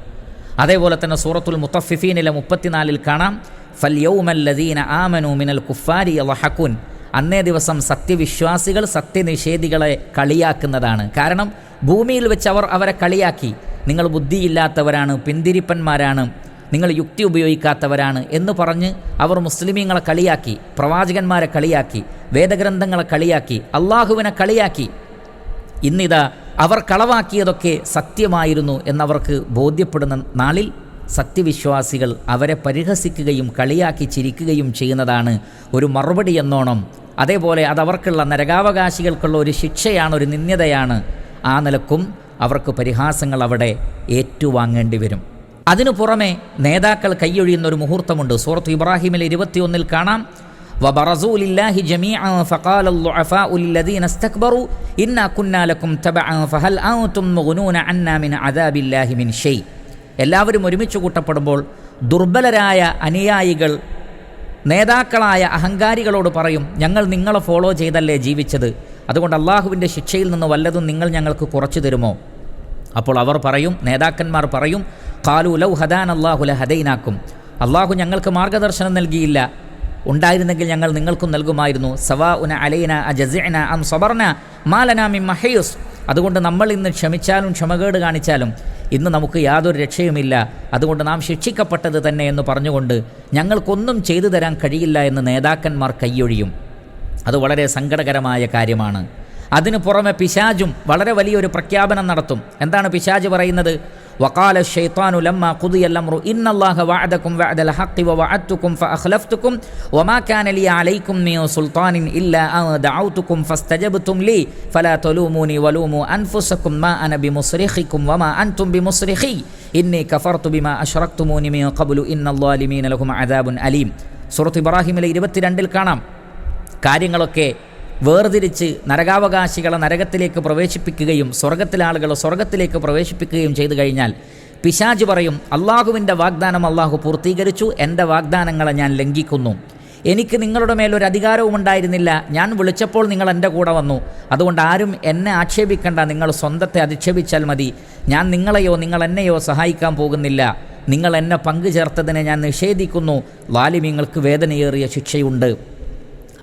S1: അതേപോലെ തന്നെ സൂറത്തുൽ മുത്തഫിഫീനിലെ മുപ്പത്തിനാലിൽ കാണാം ഫല്യൗമല്ലദീന ആമനു മിനൽ കുഫാരി വഹക്കുൻ അന്നേ ദിവസം സത്യവിശ്വാസികൾ സത്യനിഷേധികളെ കളിയാക്കുന്നതാണ്. കാരണം ഭൂമിയിൽ വെച്ച് അവർ അവരെ കളിയാക്കി. നിങ്ങൾ ബുദ്ധിയില്ലാത്തവരാണ് പിന്തിരിപ്പന്മാരാണ്. നിങ്ങൾ യുക്തി ഉപയോഗിക്കാത്തവരാണ് എന്ന് പറഞ്ഞ് അവർ മുസ്ലിമീങ്ങളെ കളിയാക്കി പ്രവാചകന്മാരെ കളിയാക്കി വേദഗ്രന്ഥങ്ങളെ കളിയാക്കി അള്ളാഹുവിനെ കളിയാക്കി. ഇന്നിതാ അവർ കളവാക്കിയതൊക്കെ സത്യമായിരുന്നു എന്നവർക്ക് ബോധ്യപ്പെടുന്ന നാളിൽ സത്യവിശ്വാസികൾ അവരെ പരിഹസിക്കുകയും കളിയാക്കി ചിരിക്കുകയും ചെയ്യുന്നതാണ് ഒരു മറുപടി എന്നോണം. അതേപോലെ അതവർക്കുള്ള നരകാവകാശികൾക്കുള്ള ഒരു ശിക്ഷയാണ് ഒരു നിന്ദ്യതയാണ്. ആ നിലക്കും അവർക്ക് പരിഹാസങ്ങൾ അവിടെ ഏറ്റുവാങ്ങേണ്ടി വരും. അതിനു പുറമെ നേതാക്കൾ കൈയൊഴിയുന്ന ഒരു മുഹൂർത്തമുണ്ട് സൂറത്ത് ഇബ്രാഹിമിലെ ഇരുപത്തിയൊന്നിൽ കാണാം وبرزوا لله جميعا فقال الضعفاء للذين استكبروا إنا كنا لكم تبعا فهل أنتم مغنون عنا من عذاب الله من شيء എല്ലാവരും ഒരുമിച്ച് കൂട്ടപ്പെടുമ്പോൾ ദുർബലരായ അനുയായികൾ നേതാക്കളായ അഹങ്കാരികളോട് പറയും ഞങ്ങൾ നിങ്ങളെ ഫോളോ ചെയ്തല്ലേ ജീവിച്ചത് അതുകൊണ്ട് അള്ളാഹുവിൻ്റെ ശിക്ഷയിൽ നിന്ന് വല്ലതും നിങ്ങൾ ഞങ്ങൾക്ക് കുറച്ചു തരുമോ അപ്പോൾ അവർ പറയും നേതാക്കന്മാർ പറയും കാലു ലൗ ഹദാൻ അള്ളാഹുല ഹദൈനാക്കും അള്ളാഹു ഞങ്ങൾക്ക് മാർഗദർശനം നൽകിയില്ല. ഉണ്ടായിരുന്നെങ്കിൽ ഞങ്ങൾ നിങ്ങൾക്കും നൽകുമായിരുന്നു. സവാ ഉന അലൈന അജസിന അം സബർന മാലനാമി മഹയൂസ്. അതുകൊണ്ട് നമ്മൾ ഇന്ന് ക്ഷമിച്ചാലും ക്ഷമകേട് കാണിച്ചാലും ഇന്ന് നമുക്ക് യാതൊരു രക്ഷയുമില്ല. അതുകൊണ്ട് നാം ശിക്ഷിക്കപ്പെട്ടത് തന്നെ എന്ന് പറഞ്ഞുകൊണ്ട് ഞങ്ങൾക്കൊന്നും ചെയ്തു തരാൻ കഴിയില്ല എന്ന് നേതാക്കന്മാർ കൈയൊഴിയും. അത് വളരെ സങ്കടകരമായ കാര്യമാണ്. അതിനു പുറമെ പിശാജും വളരെ വലിയൊരു പ്രഖ്യാപനം നടത്തും. എന്താണ് പിശാജ് പറയുന്നത്? وقال الشيطان لما قضي الأمر إن الله وعدكم وعد الحق ووعدتكم فأخلفتكم وما كان لي عليكم من سلطان إلا أن دعوتكم فاستجبتم لي فلا تلوموني ولوموا أنفسكم ما أنا بمصرخكم وما أنتم بمصرخي إني كفرت بما أشركتموني من قبل إن الظالمين لهم عذاب أليم സൂറത്ത് ഇബ്രാഹിമിലെ ഇരുപത്തിരണ്ടിൽ കാണാം കാര്യങ്ങളൊക്കെ വേർതിരിച്ച് നരകാവകാശികളെ നരകത്തിലേക്ക് പ്രവേശിപ്പിക്കുകയും സ്വർഗത്തിലെ ആളുകളെ സ്വർഗത്തിലേക്ക് പ്രവേശിപ്പിക്കുകയും ചെയ്തു കഴിഞ്ഞാൽ പിശാജ് പറയും അള്ളാഹുവിന്റെ വാഗ്ദാനം അള്ളാഹു പൂർത്തീകരിച്ചു എന്റെ വാഗ്ദാനങ്ങളെ ഞാൻ ലംഘിക്കുന്നു. എനിക്ക് നിങ്ങളുടെ മേലൊരു അധികാരവും ഉണ്ടായിരുന്നില്ല. ഞാൻ വിളിച്ചപ്പോൾ നിങ്ങൾ എന്റെ കൂടെ വന്നു. അതുകൊണ്ട് ആരും എന്നെ ആക്ഷേപിക്കേണ്ട. നിങ്ങൾ സ്വന്തത്തെ അധിക്ഷേപിച്ചാൽ മതി. ഞാൻ നിങ്ങളെയോ നിങ്ങൾ എന്നെയോ സഹായിക്കാൻ പോകുന്നില്ല. നിങ്ങൾ എന്നെ പങ്കുചേർത്തതിനെ ഞാൻ നിഷേധിക്കുന്നു. ലാലിമ്യങ്ങൾക്ക് വേദനയേറിയ ശിക്ഷയുണ്ട്.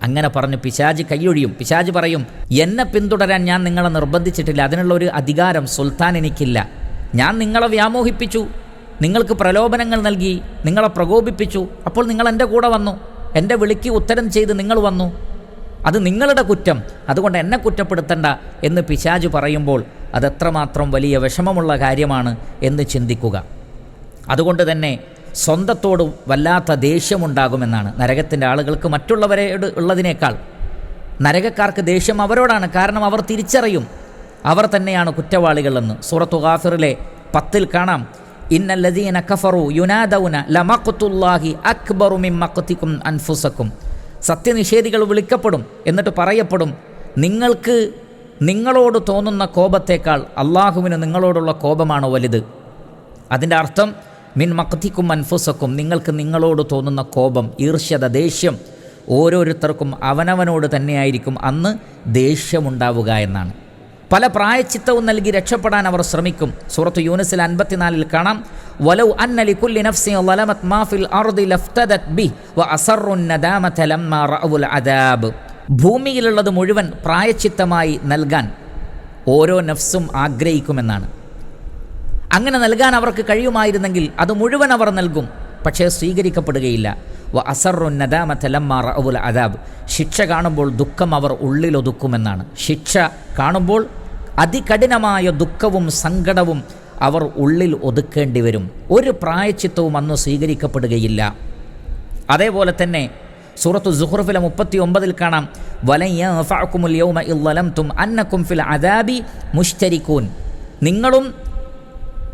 S1: അങ്ങനെ പറഞ്ഞു പിശാജ് കൈയൊഴിയും പിശാജ് പറയും എന്നെ പിന്തുടരാൻ ഞാൻ നിങ്ങളെ നിർബന്ധിച്ചിട്ടില്ല. അതിനുള്ള ഒരു അധികാരം സുൽത്താൻ എനിക്കില്ല. ഞാൻ നിങ്ങളെ വ്യാമോഹിപ്പിച്ചു. നിങ്ങൾക്ക് പ്രലോഭനങ്ങൾ നൽകി. നിങ്ങളെ പ്രകോപിപ്പിച്ചു. അപ്പോൾ നിങ്ങൾ എന്റെ കൂടെ വന്നു. എന്റെ വിളിക്ക് ഉത്തരം ചെയ്ത് നിങ്ങൾ വന്നു. അത് നിങ്ങളുടെ കുറ്റം. അതുകൊണ്ട് എന്നെ കുറ്റപ്പെടുത്തണ്ട. എന്ന് പിശാജ് പറയുമ്പോൾ അതെത്രമാത്രം വലിയ വിഷമമുള്ള കാര്യമാണ് എന്ന് ചിന്തിക്കുക. അതുകൊണ്ട് തന്നെ സ്വന്തത്തോട് വല്ലാത്ത ദേഷ്യമുണ്ടാകുമെന്നാണ്. നരകത്തിന്റെ ആളുകൾക്ക് മറ്റുള്ളവരോട് ഉള്ളതിനേക്കാൾ നരകക്കാർക്ക് ദേഷ്യം അവരോടാണ്. കാരണം അവർ തിരിച്ചറിയും. അവർ തന്നെയാണ് കുറ്റവാളികളെന്ന്. സൂറത്തു ഗാഫിറിലെ പത്തിൽ കാണാം. ഇന്നല്ലദീന കഫറു യുനാദൗന ലമഖത്തുല്ലാഹി അക്ബറു മിമ്മക്കുത്തിക്കും അൻഫുസക്കും. സത്യനിഷേധികൾ വിളിക്കപ്പെടും. എന്നിട്ട് പറയപ്പെടും നിങ്ങൾക്ക് നിങ്ങളോട് തോന്നുന്ന കോപത്തേക്കാൾ അള്ളാഹുവിന് നിങ്ങളോടുള്ള കോപമാണ് വലുത്. അതിന്റെ അർത്ഥം മിൻ മക്തിക്കും അൻഫുസക്കും നിങ്ങൾക്ക് നിങ്ങളോട് തോന്നുന്ന കോപം ഈർഷ്യത ദേഷ്യം ഓരോരുത്തർക്കും അവനവനോട് തന്നെയായിരിക്കും അന്ന് ദേഷ്യമുണ്ടാവുക എന്നാണ്. പല പ്രായച്ചിത്തവും നൽകി രക്ഷപ്പെടാൻ അവർ ശ്രമിക്കും. സൂറത്ത് യൂനിസിൽ അൻപത്തിനാലിൽ കാണാം വലൗ അന്നലി കുല്ലി നഫ്സി വലമത് മാഫിൽ അർദി ലഫ്തദത് ബി വ അസറു നദാമത ലമ്മാ റഅവുൽ അദാബ്. ഭൂമിയിലുള്ളത് മുഴുവൻ പ്രായച്ചിത്തമായി നൽകാൻ ഓരോ നഫ്സും ആഗ്രഹിക്കുമെന്നാണ്. അങ്ങനെ നൽകാൻ അവർക്ക് കഴിയുമായിരുന്നെങ്കിൽ അത് മുഴുവൻ അവർ നൽകും. പക്ഷേ സ്വീകരിക്കപ്പെടുകയില്ല. വ അസറു നദാമത്തലമ്മാർ അവുൽ അദാബ്. ശിക്ഷ കാണുമ്പോൾ ദുഃഖം അവർ ഉള്ളിലൊതുക്കുമെന്നാണ്. ശിക്ഷ കാണുമ്പോൾ അതികഠിനമായ ദുഃഖവും സങ്കടവും അവർ ഉള്ളിൽ ഒതുക്കേണ്ടി വരും. ഒരു പ്രായച്ചിത്തവും അന്ന് സ്വീകരിക്കപ്പെടുകയില്ല. അതേപോലെ തന്നെ സൂറത്തു ജുഹുർഫിലെ മുപ്പത്തി ഒമ്പതിൽ കാണാം വലയ്യഫഅക്കുമുൽ യൗമ ഇല്ലലംതും അന്നക്കും ഫിൽ അദാബി മുഷ്തരിക്കൂൻ നിങ്ങളും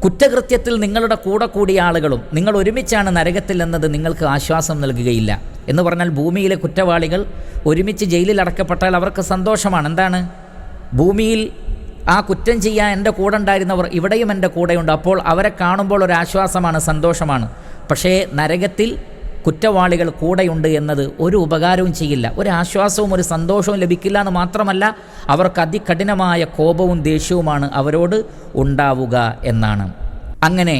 S1: കുറ്റകൃത്യത്തിൽ നിങ്ങളുടെ കൂടെ കൂടിയ ആളുകളും നിങ്ങൾ ഒരുമിച്ചാണ് നരകത്തിൽ എന്നത് നിങ്ങൾക്ക് ആശ്വാസം നൽകുകയില്ല. എന്ന് പറഞ്ഞാൽ ഭൂമിയിലെ കുറ്റവാളികൾ ഒരുമിച്ച് ജയിലിൽ അടക്കപ്പെട്ടാൽ അവർക്ക് സന്തോഷമാണ്. എന്താണ്? ഭൂമിയിൽ ആ കുറ്റം ചെയ്യാൻ എന്റെ കൂടെ ഉണ്ടായിരുന്നവർ ഇവിടെയും എന്റെ കൂടെയുണ്ട്. അപ്പോൾ അവരെ കാണുമ്പോൾ ഒരു ആശ്വാസമാണ് സന്തോഷമാണ്. പക്ഷേ നരകത്തിൽ കുറ്റവാളികൾ കൂടെയുണ്ട് എന്നത് ഒരു ഉപകാരവും ചെയ്യില്ല. ഒരു ആശ്വാസവും ഒരു സന്തോഷവും ലഭിക്കില്ല എന്ന് മാത്രമല്ല അവർക്ക് അതികഠിനമായ കോപവും ദേഷ്യവുമാണ് അവരോട് ഉണ്ടാവുക എന്നാണ്. അങ്ങനെ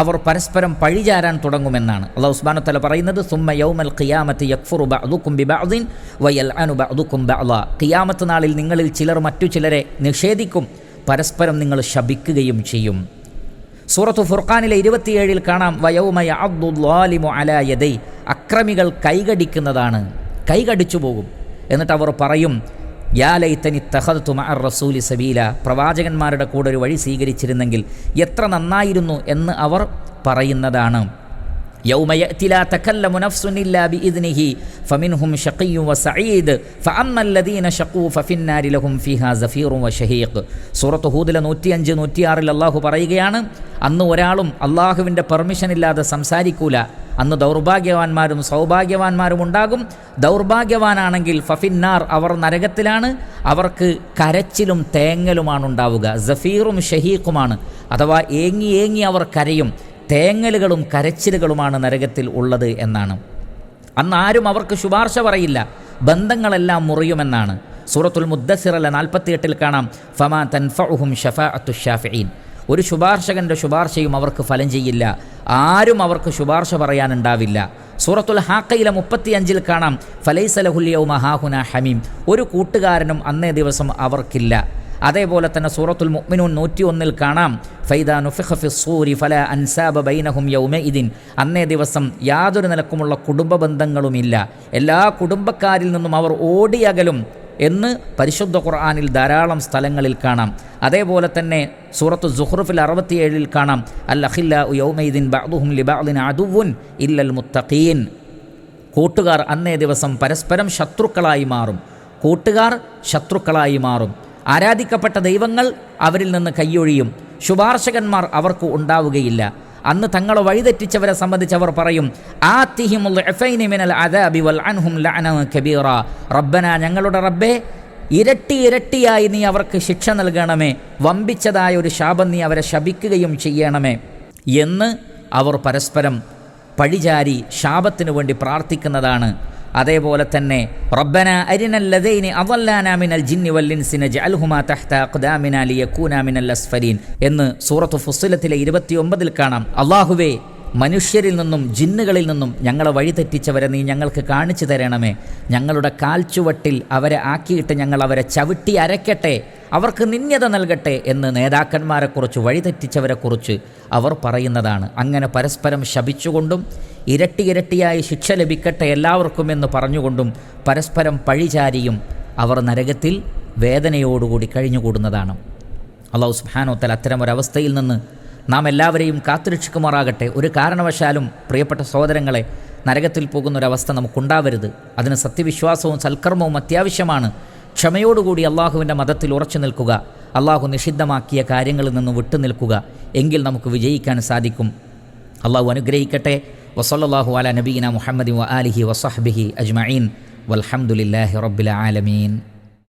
S1: അവർ പരസ്പരം പഴിചാരാൻ തുടങ്ങുമെന്നാണ്. അള്ളാഹു ഉസ്മാനു തല പറയുന്നത് സുമ്മ യൗമൽ ഖിയാമത്ത് യക്ഫുറു ബഅദുക്കും ബിബഅദിൻ വയൽ അനു ബഅദുക്കും ബഅള ഖിയാമത്ത് നാളിൽ നിങ്ങളിൽ ചിലർ മറ്റു ചിലരെ നിഷേധിക്കും പരസ്പരം നിങ്ങൾ ശപിക്കുകയും ചെയ്യും. സൂറത്തു ഫുർഖാനിലെ ഇരുപത്തിയേഴിൽ കാണാം വയോമയ അബ്ദുല്ലാലിമു അലായദൈ അക്രമികൾ കൈകടിക്കുന്നതാണ് കൈകടിച്ചു പോകും. എന്നിട്ട് അവർ പറയും യാ ലൈത്തനി തഹദത്തു മഅർ റസൂലി സബീല. പ്രവാചകന്മാരുടെ കൂടെ ഒരു വഴി സ്വീകരിച്ചിരുന്നെങ്കിൽ എത്ര നന്നായിരുന്നു എന്ന് അവർ പറയുന്നതാണ്. يوم يأتي لا تكلم نفس إلا بإذنه فمنهم شقي وسعيد فأما الذين شقوا ففي النار لهم فيها زفير وشهيق സൂറത്ത് ഹൂദിലെ നൂറ്റിയഞ്ച് നൂറ്റിയാറിൽ അള്ളാഹു പറയുകയാണ് അന്ന് ഒരാളും അള്ളാഹുവിൻ്റെ പെർമിഷൻ ഇല്ലാതെ സംസാരിക്കൂല അന്ന് ദൗർഭാഗ്യവാന്മാരും സൗഭാഗ്യവാന്മാരും ഉണ്ടാകും ദൗർഭാഗ്യവാനാണെങ്കിൽ ഫഫിന്നാർ അവർ നരകത്തിലാണ് അവർക്ക് കരച്ചിലും തേങ്ങലുമാണ് ഉണ്ടാവുക സഫീറും ഷഹീഖുമാണ് അഥവാ ഏങ്ങി ഏങ്ങി അവർ കരയും തേങ്ങലുകളും കരച്ചിലുകളുമാണ് നരകത്തിൽ ഉള്ളത് എന്നാണ്. അന്ന് ആരും അവർക്ക് ശുപാർശ പറയില്ല. ബന്ധങ്ങളെല്ലാം മുറിയുമെന്നാണ്. സൂറത്തുൽ മുദ്ദസിറല്ല നാൽപ്പത്തിയെട്ടിൽ കാണാം. ഫമാ തൻഫഉഹും ഷഫാഅത്തു ഷാഫിഈൻ. ഒരു ശുപാർശകന്റെ ശുപാർശയും അവർക്ക് ഫലം ചെയ്യില്ല. ആരും അവർക്ക് ശുപാർശ പറയാനുണ്ടാവില്ല. സൂറത്തുൽ ഹാക്കയിലെ മുപ്പത്തിയഞ്ചിൽ കാണാം. ഫലൈസലഹുല്യവും മഹാഹുന ഹമീം. ഒരു കൂട്ടുകാരനും അന്നേ ദിവസം അവർക്കില്ല. അതേപോലെ തന്നെ സൂറത്തുൽ മുഅ്മിനൂൻ നൂറ്റി ഒന്നിൽ കാണാം. ഫൈദ നുഫിഖഫി സൂരി ഫല അൻസാബ ബൈനഹും യൗമ അന്നേ ദിവസം യാതൊരു നിലക്കുമുള്ള കുടുംബ ബന്ധങ്ങളുമില്ല. എല്ലാ കുടുംബക്കാരിൽ നിന്നും അവർ ഓടിയകലും എന്ന് പരിശുദ്ധ ഖുർആാനിൽ ധാരാളം സ്ഥലങ്ങളിൽ കാണാം. അതേപോലെ തന്നെ സൂറത്ത് സുഹ്റുഫിൽ അറുപത്തിയേഴിൽ കാണാം. അൽ അഖില്ല യൗമൈദിൻ ബഅദുഹും ലിബഅദിൻ അദുവുൻ ഇല്ലൽ മുത്തഖീൻ. കൂട്ടുകാർ അന്നേ ദിവസം പരസ്പരം ശത്രുക്കളായി മാറും. കൂട്ടുകാർ ശത്രുക്കളായി മാറും. ആരാധിക്കപ്പെട്ട ദൈവങ്ങൾ അവരിൽ നിന്ന് കൈയൊഴിയും. ശുപാർശകന്മാർ അവർക്ക് ഉണ്ടാവുകയില്ല. അന്ന് തങ്ങളെ വഴിതെറ്റിച്ചവരെ സംബന്ധിച്ച് അവർ പറയും റബ്ബന ഞങ്ങളുടെ റബ്ബേ ഇരട്ടി ഇരട്ടിയായി നീ അവർക്ക് ശിക്ഷ നൽകണമേ. വമ്പിച്ചതായ ഒരു ശാപം നീ അവരെ ശപിക്കുകയും ചെയ്യണമേ. എന്ന് അവർ പരസ്പരം പഴിചാരി ശാപത്തിനു വേണ്ടി പ്രാർത്ഥിക്കുന്നതാണ്. അതേപോലെ തന്നെ റബ്ബന അരിനല്ലതൈനി അവല്ലാനാമിനൽ ജിന്നി വല്ലിൻസിന ജഅൽഹുമാ തഹ്ത അഖ്ദാമിന ലിയകൂന മിനൽ അസ്ഫരീൻ എന്ന് സൂറത്ത് ഫുസ്സിലത്തിലെ ഇരുപത്തിയൊമ്പതിൽ കാണാം. അള്ളാഹുവേ മനുഷ്യരിൽ നിന്നും ജിന്നുകളിൽ നിന്നും ഞങ്ങളെ വഴിതെറ്റിച്ചവരെ നീ ഞങ്ങൾക്ക് കാണിച്ചു തരണമേ. ഞങ്ങളുടെ കാൽച്ചുവട്ടിൽ അവരെ ആക്കിയിട്ട് ഞങ്ങൾ അവരെ ചവിട്ടി അരയ്ക്കട്ടെ. അവർക്ക് നിന്യത നൽകട്ടെ എന്ന് നേതാക്കന്മാരെക്കുറിച്ച് വഴിതെറ്റിച്ചവരെക്കുറിച്ച് അവർ പറയുന്നതാണ്. അങ്ങനെ പരസ്പരം ശപിച്ചുകൊണ്ടും ഇരട്ടി ഇരട്ടിയായി ശിക്ഷ ലഭിക്കട്ടെ എല്ലാവർക്കും എന്ന് പറഞ്ഞുകൊണ്ടും പരസ്പരം പഴിചാരിയും അവർ നരകത്തിൽ വേദനയോടുകൂടി കഴിഞ്ഞുകൂടുന്നതാണ്. അള്ളാഹു സുഹാനോത്തൽ അത്തരം ഒരവസ്ഥയിൽ നിന്ന് നാം എല്ലാവരെയും കാത്തുരക്ഷിക്കുമാറാകട്ടെ. ഒരു കാരണവശാലും പ്രിയപ്പെട്ട സഹോദരങ്ങളെ നരകത്തിൽ പോകുന്നൊരവസ്ഥ നമുക്കുണ്ടാവരുത്. അതിന് സത്യവിശ്വാസവും സൽക്കർമ്മവും അത്യാവശ്യമാണ്. ക്ഷമയോടുകൂടി അള്ളാഹുവിന്റെ മതത്തിൽ ഉറച്ചു നിൽക്കുക. അള്ളാഹു നിഷിദ്ധമാക്കിയ കാര്യങ്ങളിൽ നിന്ന് വിട്ടുനിൽക്കുക എങ്കിൽ നമുക്ക് വിജയിക്കാൻ സാധിക്കും. അള്ളാഹു അനുഗ്രഹിക്കട്ടെ. വസല്ലാഹു അല നബീന മുഹമ്മദ് വ ആലിഹി വസഹബിഹി അജ്മീൻ വൽഹമുല്ലാഹി റബ്ബിൽ ആലമീൻ.